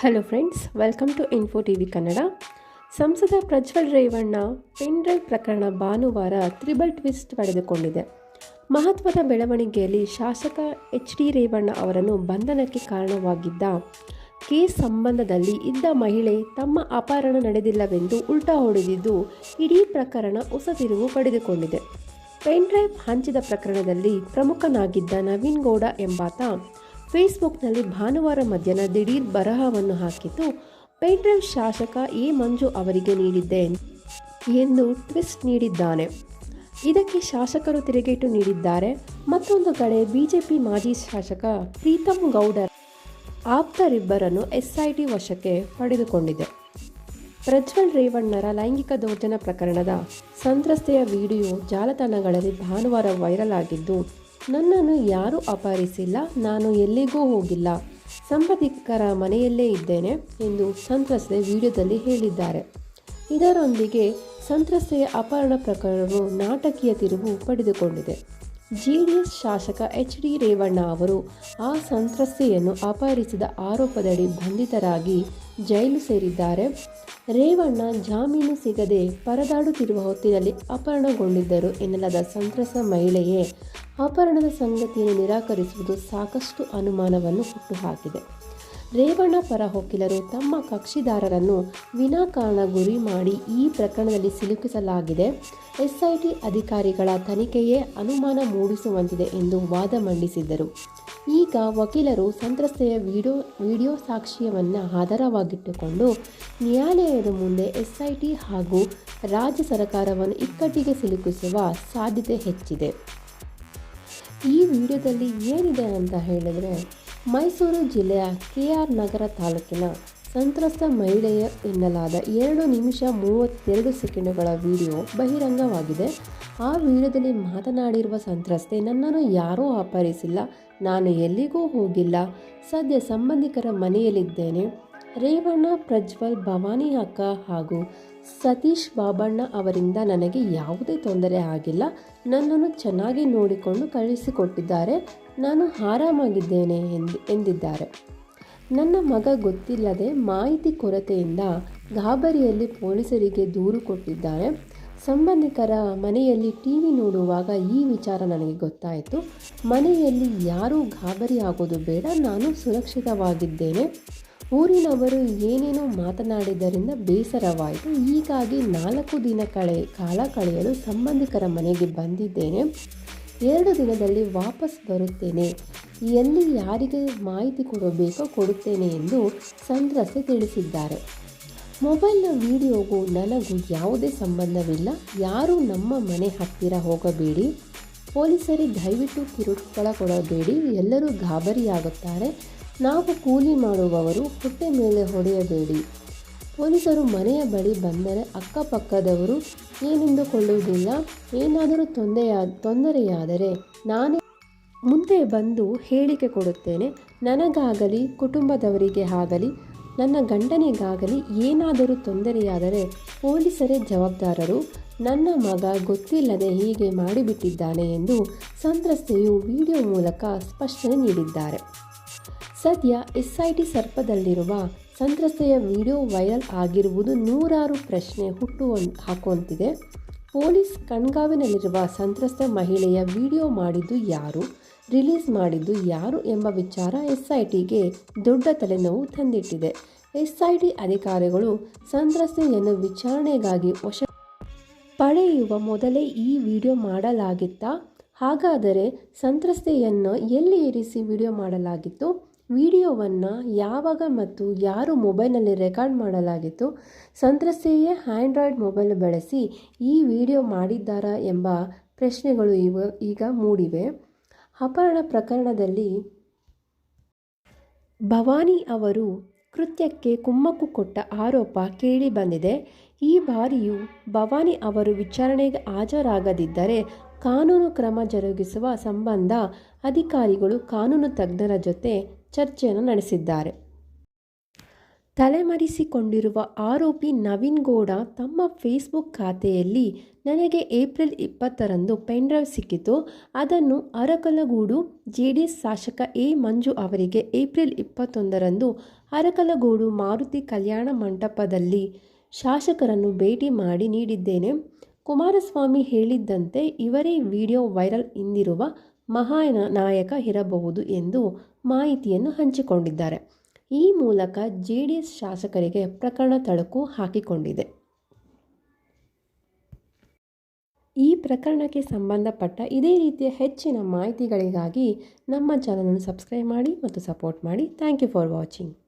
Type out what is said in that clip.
Hello friends welcome to info T V Kannada ಸಂಸದ Prajwal Revanna pen drive ಪ್ರಕರಣ ಭಾನುವಾರ triple twist ಪಡೆದುಕೊಂಡಿದೆ. ಮಹತ್ವದ ಬೆಳವಣಿಗೆಯಲ್ಲಿ ಶಾಸಕ ಎಚ್ ಡಿ ರೇವಣ್ಣ ಅವರನ್ನು ಬಂಧನಕ್ಕೆ ಕಾರಣವಾಗಿದ್ದ ಕೇಸ್ ಸಂಬಂಧದಲ್ಲಿ ಇದ್ದ ಮಹಿಳೆ ತಮ್ಮ ಅಪಹರಣ ನಡೆದಿಲ್ಲವೆಂದು ಉಲ್ಟಾ ಹೊಡೆದಿದ್ದು, ಇಡೀ ಪ್ರಕರಣ ಹೊಸ ತಿರುವು ಪಡೆದುಕೊಂಡಿದೆ. ಪೆನ್ ಡ್ರೈವ್ ಹಂಚಿದ ಪ್ರಕರಣದಲ್ಲಿ ಪ್ರಮುಖನಾಗಿದ್ದ ನವೀನ್ ಗೌಡ ಎಂಬಾತ ಫೇಸ್ಬುಕ್ನಲ್ಲಿ ಭಾನುವಾರ ಮಧ್ಯಾಹ್ನ ದಿಢೀರ್ ಬರಹವನ್ನು ಹಾಕಿದ್ದು ಪೆನ್ ಶಾಸಕ ಎ ಮಂಜು ಅವರಿಗೆ ನೀಡಿದ್ದೆ ಎಂದು ಟ್ವಿಸ್ಟ್ ನೀಡಿದ್ದಾನೆ. ಇದಕ್ಕೆ ಶಾಸಕರು ತಿರುಗೇಟು ನೀಡಿದ್ದಾರೆ. ಮತ್ತೊಂದು ಕಡೆ ಬಿಜೆಪಿ ಮಾಜಿ ಶಾಸಕ ಪ್ರೀತಮ್ ಗೌಡರ್ ಆಪ್ತರಿಬ್ಬರನ್ನು ಎಸ್ಐಟಿ ವಶಕ್ಕೆ ಪಡೆದುಕೊಂಡಿದೆ. ಪ್ರಜ್ವಲ್ ರೇವಣ್ಣರ ಲೈಂಗಿಕ ದೌರ್ಜನ್ಯ ಪ್ರಕರಣದ ಸಂತ್ರಸ್ತೆಯ ವಿಡಿಯೋ ಜಾಲತಾಣಗಳಲ್ಲಿ ಭಾನುವಾರ ವೈರಲ್ ಆಗಿದ್ದು ನನ್ನನ್ನು ಯಾರೂ ಅಪಹರಿಸಿಲ್ಲ, ನಾನು ಎಲ್ಲಿಗೂ ಹೋಗಿಲ್ಲ. ಸಂಬಂಧಿಕರ ಮನೆಯಲ್ಲೇ ಇದ್ದೇನೆ ಎಂದು ಸಂತ್ರಸ್ತೆ ವಿಡಿಯೋದಲ್ಲಿ ಹೇಳಿದ್ದಾರೆ. ಇದರೊಂದಿಗೆ ಸಂತ್ರಸ್ತೆಯ ಅಪಹರಣ ಪ್ರಕರಣವು ನಾಟಕೀಯ ತಿರುವು ಪಡೆದುಕೊಂಡಿದೆ. ಜೆಡಿಎಸ್ ಶಾಸಕ ಎಚ್ ಡಿ ರೇವಣ್ಣ ಅವರು ಆ ಸಂತ್ರಸ್ತೆಯನ್ನು ಅಪಹರಿಸಿದ ಆರೋಪದಡಿ ಬಂಧಿತರಾಗಿ ಜೈಲು ಸೇರಿದ್ದಾರೆ. ರೇವಣ್ಣ ಜಾಮೀನು ಸಿಗದೆ ಪರದಾಡುತ್ತಿರುವ ಹೊತ್ತಿನಲ್ಲಿ ಅಪಹರಣಗೊಂಡಿದ್ದರು ಎನ್ನಲಾದ ಸಂತ್ರಸ್ತ ಮಹಿಳೆಯೇ, ಅಪಹರಣದ ಸಂಗತಿಯನ್ನು ನಿರಾಕರಿಸುವುದು ಸಾಕಷ್ಟು ಅನುಮಾನವನ್ನು ಹುಟ್ಟುಹಾಕಿದೆ. ರೇವಣ್ಣ ಪರ ವಕೀಲರು ತಮ್ಮ ಕಕ್ಷಿದಾರರನ್ನು ವಿನಾಕಾರಣ ಗುರಿ ಮಾಡಿ ಈ ಪ್ರಕರಣದಲ್ಲಿ ಸಿಲುಕಿಸಲಾಗಿದೆ. ಎಸ್ಐಟಿ ಅಧಿಕಾರಿಗಳ ತನಿಖೆಯೇ ಅನುಮಾನ ಮೂಡಿಸುವಂತಿದೆ ಎಂದು ವಾದ ಮಂಡಿಸಿದ್ದರು. ಈಗ ವಕೀಲರು ಸಂತ್ರಸ್ತೆಯ ವಿಡಿಯೋ ವಿಡಿಯೋ ಸಾಕ್ಷ್ಯವನ್ನು ಆಧಾರವಾಗಿಟ್ಟುಕೊಂಡು ನ್ಯಾಯಾಲಯದ ಮುಂದೆ ಎಸ್ಐಟಿ ಹಾಗೂ ರಾಜ್ಯ ಸರ್ಕಾರವನ್ನು ಇಕ್ಕಟ್ಟಿಗೆ ಸಿಲುಕಿಸುವ ಸಾಧ್ಯತೆ ಹೆಚ್ಚಿದೆ. ಈ ವಿಡಿಯೋದಲ್ಲಿ ಏನಿದೆ ಅಂತ ಹೇಳಿದರೆ ಮೈಸೂರು ಜಿಲ್ಲೆಯ ಕೆ ಆರ್ ನಗರ ತಾಲೂಕಿನ ಸಂತ್ರಸ್ತ ಮಹಿಳೆಯ ಎನ್ನಲಾದ ಎರಡು ನಿಮಿಷ ಮೂವತ್ತೆರಡು ಸೆಕೆಂಡುಗಳ ವಿಡಿಯೋ ಬಹಿರಂಗವಾಗಿದೆ. ಆ ವಿಡಿಯೋದಲ್ಲಿ ಮಾತನಾಡಿರುವ ಸಂತ್ರಸ್ತೆ, ನನ್ನನ್ನು ಯಾರೂ ಅಪಹರಿಸಿಲ್ಲ ನಾನು ಎಲ್ಲಿಗೂ ಹೋಗಿಲ್ಲ, ಸದ್ಯ ಸಂಬಂಧಿಕರ ಮನೆಯಲ್ಲಿದ್ದೇನೆ. ರೇವಣ್ಣ, ಪ್ರಜ್ವಲ್, ಭವಾನಿ ಅಕ್ಕ ಹಾಗೂ ಸತೀಶ್ ಬಾಬಣ್ಣ ಅವರಿಂದ ನನಗೆ ಯಾವುದೇ ತೊಂದರೆ ಆಗಿಲ್ಲ. ನನ್ನನ್ನು ಚೆನ್ನಾಗಿ ನೋಡಿಕೊಂಡು ಕಳಿಸಿಕೊಟ್ಟಿದ್ದಾರೆ. ನಾನು ಆರಾಮಾಗಿದ್ದೇನೆ ಎಂದು ಎಂದಿದ್ದಾರೆ. ನನ್ನ ಮಗ ಗೊತ್ತಿಲ್ಲದೆ ಮಾಹಿತಿ ಕೊರತೆಯಿಂದ ಗಾಬರಿಯಲ್ಲಿ ಪೊಲೀಸರಿಗೆ ದೂರು ಕೊಟ್ಟಿದ್ದಾರೆ ಸಂಬಂಧಿಕರ ಮನೆಯಲ್ಲಿ ಟಿ ವಿ ನೋಡುವಾಗ ಈ ವಿಚಾರ ನನಗೆ ಗೊತ್ತಾಯಿತು. ಮನೆಯಲ್ಲಿ ಯಾರೂ ಗಾಬರಿ ಆಗೋದು ಬೇಡ, ನಾನು ಸುರಕ್ಷಿತವಾಗಿದ್ದೇನೆ. ಊರಿನವರು ಏನೇನೋ ಮಾತನಾಡಿದ್ದರಿಂದ ಬೇಸರವಾಯಿತು. ಹೀಗಾಗಿ ನಾಲ್ಕು ದಿನ ಕಳೆ ಕಾಲ ಕಳೆಯಲು ಸಂಬಂಧಿಕರ ಮನೆಗೆ ಬಂದಿದ್ದೇನೆ. ಎರಡು ದಿನದಲ್ಲಿ ವಾಪಸ್ ಬರುತ್ತೇನೆ. ಎಲ್ಲಿ ಯಾರಿಗೆ ಮಾಹಿತಿ ಕೊಡಬೇಕೋ ಕೊಡುತ್ತೇನೆ ಎಂದು ಸಂತ್ರಸ್ತೆ ತಿಳಿಸಿದ್ದಾರೆ. ಮೊಬೈಲ್ನ ವಿಡಿಯೋಗೂ ನನಗೂ ಯಾವುದೇ ಸಂಬಂಧವಿಲ್ಲ. ಯಾರೂ ನಮ್ಮ ಮನೆ ಹತ್ತಿರ ಹೋಗಬೇಡಿ. ಪೊಲೀಸರಿಗೆ ದಯವಿಟ್ಟು ಕಿರುಕುಳ ಕೊಡಬೇಡಿ. ಎಲ್ಲರೂ ಗಾಬರಿಯಾಗುತ್ತಾರೆ. ನಾವು ಕೂಲಿ ಮಾಡುವವರು ಹೊಟ್ಟೆ ಮೇಲೆ ಹೊಡೆಯಬೇಡಿ. ಪೊಲೀಸರು ಮನೆಯ ಬಳಿ ಬಂದರೆ ಅಕ್ಕಪಕ್ಕದವರು ಏನೆಂದುಕೊಳ್ಳುವುದಿಲ್ಲ. ಏನಾದರೂ ತೊಂದೆಯ, ತೊಂದರೆಯಾದರೆ ನಾನೇ ಮುಂದೆ ಬಂದು ಹೇಳಿಕೆ ಕೊಡುತ್ತೇನೆ. ನನಗಾಗಲಿ, ಕುಟುಂಬದವರಿಗೆ ಆಗಲಿ, ನನ್ನ ಗಂಡನಿಗಾಗಲಿ ಏನಾದರೂ ತೊಂದರೆಯಾದರೆ ಪೊಲೀಸರೇ ಜವಾಬ್ದಾರರು. ನನ್ನ ಮಗ ಗೊತ್ತಿಲ್ಲದೆ ಹೀಗೆ ಮಾಡಿಬಿಟ್ಟಿದ್ದಾನೆ ಎಂದು ಸಂತ್ರಸ್ತೆಯು ವಿಡಿಯೋ ಮೂಲಕ ಸ್ಪಷ್ಟನೆ ನೀಡಿದ್ದಾರೆ. ಸದ್ಯ ಎಸ್ಐಟಿ ಸರ್ಪದಲ್ಲಿರುವ ಸಂತ್ರಸ್ತೆಯ ವಿಡಿಯೋ ವೈರಲ್ ಆಗಿರುವುದು ನೂರಾರು ಪ್ರಶ್ನೆ ಹುಟ್ಟು ಹಾಕುವಂತಿದೆ. ಪೊಲೀಸ್ ಕಣ್ಗಾವಿನಲ್ಲಿರುವ ಸಂತ್ರಸ್ತ ಮಹಿಳೆಯ ವಿಡಿಯೋ ಮಾಡಿದ್ದು ಯಾರು? ರಿಲೀಸ್ ಮಾಡಿದ್ದು ಯಾರು ಎಂಬ ವಿಚಾರ ಎಸ್ಐಟಿಗೆ ದೊಡ್ಡ ತಲೆನೋವು ತಂದಿಟ್ಟಿದೆ. ಎಸ್ಐಟಿ ಅಧಿಕಾರಿಗಳು ಸಂತ್ರಸ್ತೆಯನ್ನು ವಿಚಾರಣೆಗಾಗಿ ವಶ ಪಡೆಯುವ ಮೊದಲೇ ಈ ವಿಡಿಯೋ ಮಾಡಲಾಗಿತ್ತಾ? ಹಾಗಾದರೆ ಸಂತ್ರಸ್ತೆಯನ್ನು ಎಲ್ಲಿ ಇರಿಸಿ ವಿಡಿಯೋ ಮಾಡಲಾಗಿತ್ತು? ವಿಡಿಯೋವನ್ನು ಯಾವಾಗ ಮತ್ತು ಯಾರು ಮೊಬೈಲ್ನಲ್ಲಿ ರೆಕಾರ್ಡ್ ಮಾಡಲಾಗಿತ್ತು, ಸಂತ್ರಸ್ತೆಯೇ ಆ್ಯಂಡ್ರಾಯ್ಡ್ ಮೊಬೈಲ್ ಬಳಸಿ ಈ ವಿಡಿಯೋ ಮಾಡಿದ್ದಾರಾ ಎಂಬ ಪ್ರಶ್ನೆಗಳು ಈಗ ಮೂಡಿವೆ. ಅಪಹರಣ ಪ್ರಕರಣದಲ್ಲಿ ಭವಾನಿ ಅವರು ಕೃತ್ಯಕ್ಕೆ ಕುಮ್ಮಕ್ಕು ಕೊಟ್ಟ ಆರೋಪ ಕೇಳಿ ಬಂದಿದೆ. ಈ ಬಾರಿಯೂ ಭವಾನಿ ಅವರು ವಿಚಾರಣೆಗೆ ಹಾಜರಾಗದಿದ್ದರೆ ಕಾನೂನು ಕ್ರಮ ಜರುಗಿಸುವ ಸಂಬಂಧ ಅಧಿಕಾರಿಗಳು ಕಾನೂನು ತಜ್ಞರ ಜೊತೆ ಚರ್ಚೆಯನ್ನು ನಡೆಸಿದ್ದಾರೆ. ತಲೆಮರೆಸಿಕೊಂಡಿರುವ ಆರೋಪಿ ನವೀನ್ ಗೌಡ ತಮ್ಮ ಫೇಸ್ಬುಕ್ ಖಾತೆಯಲ್ಲಿ ನನಗೆ ಏಪ್ರಿಲ್ ಇಪ್ಪತ್ತರಂದು ಪೆನ್ಡ್ರೈವ್ ಸಿಕ್ಕಿತು. ಅದನ್ನು ಅರಕಲಗೂಡು ಜೆ ಡಿ ಎಸ್ ಶಾಸಕ ಎ ಮಂಜು ಅವರಿಗೆ ಏಪ್ರಿಲ್ ಇಪ್ಪತ್ತೊಂದರಂದು ಅರಕಲಗೂಡು ಮಾರುತಿ ಕಲ್ಯಾಣ ಮಂಟಪದಲ್ಲಿ ಶಾಸಕರನ್ನು ಭೇಟಿ ಮಾಡಿ ನೀಡಿದ್ದೇನೆ. ಕುಮಾರಸ್ವಾಮಿ ಹೇಳಿದ್ದಂತೆ ಇವರೇ ವಿಡಿಯೋ ವೈರಲ್ ಇಂದಿರುವ ಮಹಾನಾಯಕ ಇರಬಹುದು ಎಂದು ಮಾಹಿತಿಯನ್ನು ಹಂಚಿಕೊಂಡಿದ್ದಾರೆ. ಈ ಮೂಲಕ ಜೆಡಿಎಸ್ ಶಾಸಕರಿಗೆ ಪ್ರಕರಣ ತಳಕು ಹಾಕಿಕೊಂಡಿದೆ. ಈ ಪ್ರಕರಣಕ್ಕೆ ಸಂಬಂಧಪಟ್ಟ ಇದೇ ರೀತಿಯ ಹೆಚ್ಚಿನ ಮಾಹಿತಿಗಳಿಗಾಗಿ ನಮ್ಮ ಚಾನಲನ್ನು ಸಬ್ಸ್ಕ್ರೈಬ್ ಮಾಡಿ ಮತ್ತು ಸಪೋರ್ಟ್ ಮಾಡಿ. Thank you for watching.